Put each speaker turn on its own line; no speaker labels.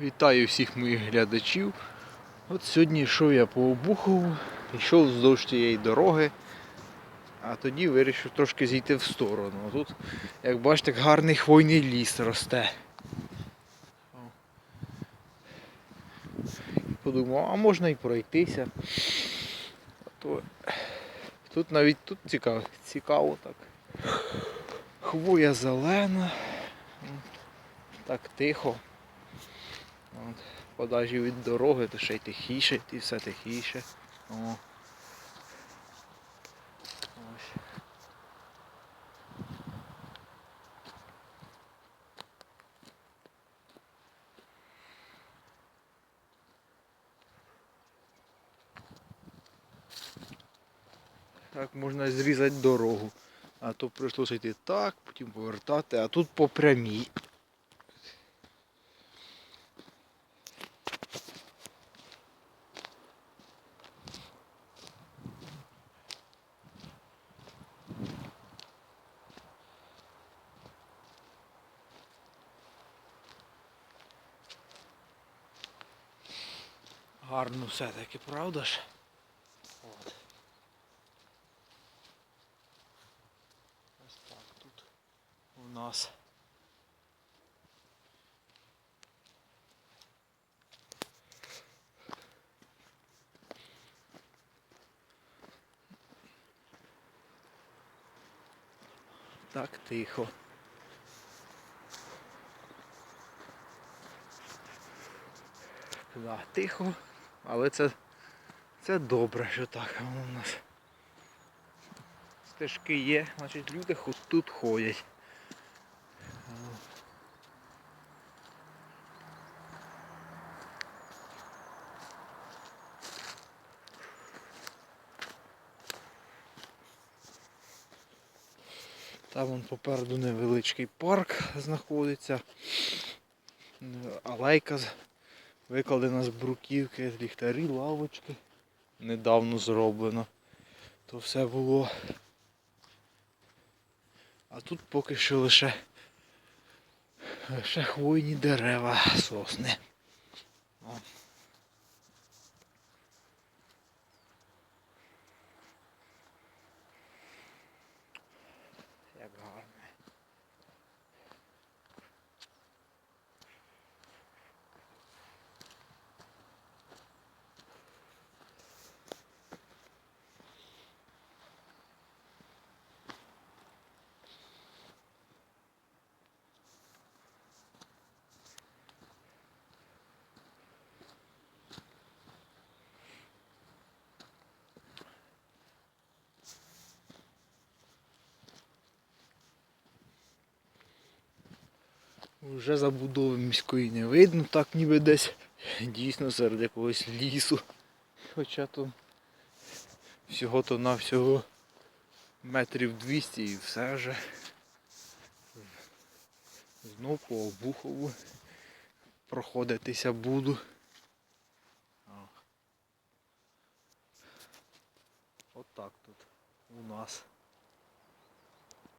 Вітаю всіх моїх глядачів. От сьогодні йшов я по Обухову, йшов вздовж тієї дороги, а тоді вирішив трошки зійти в сторону. Тут, як бачите, гарний хвойний ліс росте. Подумав, а можна і пройтися. Тут навіть тут цікаво, цікаво так. Хвоя зелена. Так тихо. От, подальше від дороги, то ще й тихіше, і все тихіше. О. Так можна зрізати дорогу. А то прийшлося йти так, потім повертати, а тут по прямій. Гарно все-таки, правда ж? От. Ось так тут у нас. Так тихо. Да, тихо, але це, це добре, що так воно у нас. Стежки є, значить люди тут ходять. Там вон попереду невеличкий парк знаходиться. Алейка викладена з бруківки, ліхтарі, лавочки. Недавно зроблено. То все було. А тут поки що лише, лише хвойні дерева, сосни. О. Як гарно. Вже забудови міської не видно, так ніби десь дійсно серед якогось лісу. Хоча то всього то на всього метрів 200 і все вже. Знов по обухову проходитися буду. О. От тут у нас.